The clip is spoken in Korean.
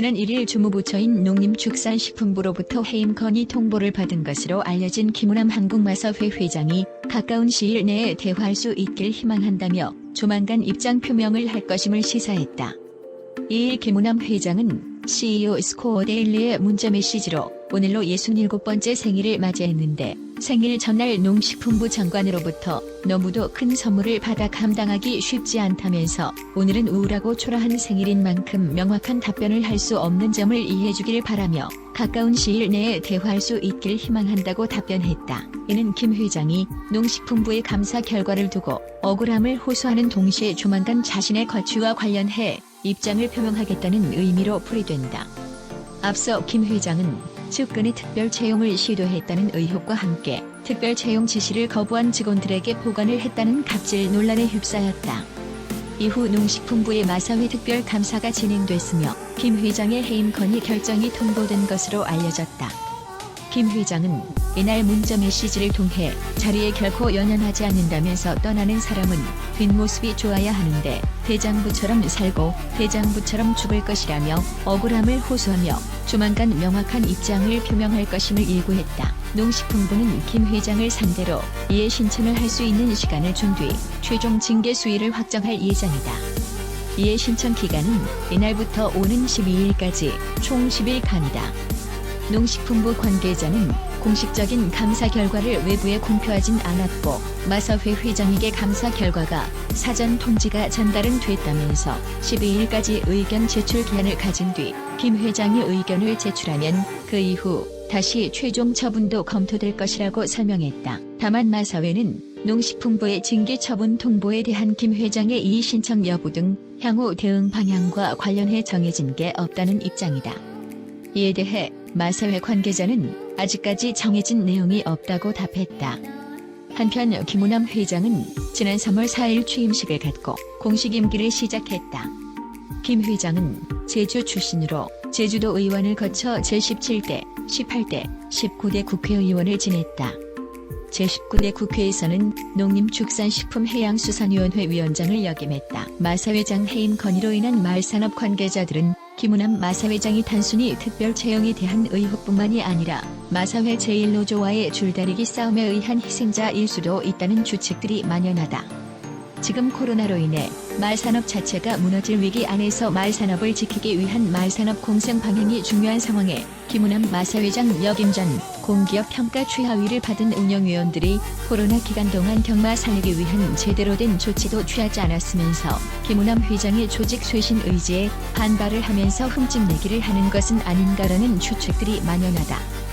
지난 1일 주무부처인 농림축산식품부로부터 해임 건의 통보를 받은 것으로 알려진 김우남 한국마사회 회장이 가까운 시일 내에 대화할 수 있길 희망한다며 조만간 입장 표명을 할 것임을 시사했다. 이일 김우남 회장은 CEO 스코어 데일리의 문자 메시지로 오늘로 67번째 생일을 맞이했는데 생일 전날 농식품부 장관으로부터 너무도 큰 선물을 받아 감당하기 쉽지 않다면서 오늘은 우울하고 초라한 생일인 만큼 명확한 답변을 할 수 없는 점을 이해해주길 바라며 가까운 시일 내에 대화할 수 있길 희망한다고 답변했다. 이는 김 회장이 농식품부의 감사 결과를 두고 억울함을 호소하는 동시에 조만간 자신의 거취와 관련해 입장을 표명하겠다는 의미로 풀이된다. 앞서 김 회장은 측근이 특별 채용을 시도했다는 의혹과 함께 특별 채용 지시를 거부한 직원들에게 보관을 했다는 갑질 논란에 휩싸였다. 이후 농식품부의 마사회 특별 감사가 진행됐으며 김 회장의 해임 건의 결정이 통보된 것으로 알려졌다. 김 회장은 이날 문자 메시지를 통해 자리에 결코 연연하지 않는다면서 떠나는 사람은 뒷모습이 좋아야 하는데 대장부처럼 살고 대장부처럼 죽을 것이라며 억울함을 호소하며 조만간 명확한 입장을 표명할 것임을 예고했다. 농식품부는 김 회장을 상대로 이해 신청을 할 수 있는 시간을 준 뒤 최종 징계 수위를 확정할 예정이다. 이해 신청 기간은 이날부터 오는 12일까지 총 10일간이다. 농식품부 관계자는 공식적인 감사 결과를 외부에 공표하진 않았고 마사회 회장에게 감사 결과가 사전 통지가 전달은 됐다면서 12일까지 의견 제출 기한을 가진 뒤 김 회장이 의견을 제출하면 그 이후 다시 최종 처분도 검토될 것이라고 설명했다. 다만 마사회는 농식품부의 징계 처분 통보에 대한 김 회장의 이의 신청 여부 등 향후 대응 방향과 관련해 정해진 게 없다는 입장이다. 이에 대해 마사회 관계자는 아직까지 정해진 내용이 없다고 답했다. 한편 김우남 회장은 지난 3월 4일 취임식을 갖고 공식 임기를 시작했다. 김 회장은 제주 출신으로 제주도 의원을 거쳐 제17대, 18대, 19대 국회의원을 지냈다. 제19대 국회에서는 농림축산식품해양수산위원회 위원장을 역임했다. 마사회장 해임 건의로 인한 마을산업 관계자들은 김우남 마사회장이 단순히 특별 채용에 대한 의혹뿐만이 아니라 마사회 제1노조와의 줄다리기 싸움에 의한 희생자 일 수도 있다는 추측들이 만연하다. 지금 코로나로 인해 말산업 자체가 무너질 위기 안에서 말산업을 지키기 위한 말산업 공생 방향이 중요한 상황에 김우남 마사회장 역임 전 공기업 평가 최하위를 받은 운영위원들이 코로나 기간 동안 경마 살리기 위한 제대로 된 조치도 취하지 않았으면서 김우남 회장의 조직 쇄신 의지에 반발을 하면서 흠집내기를 하는 것은 아닌가라는 추측들이 만연하다.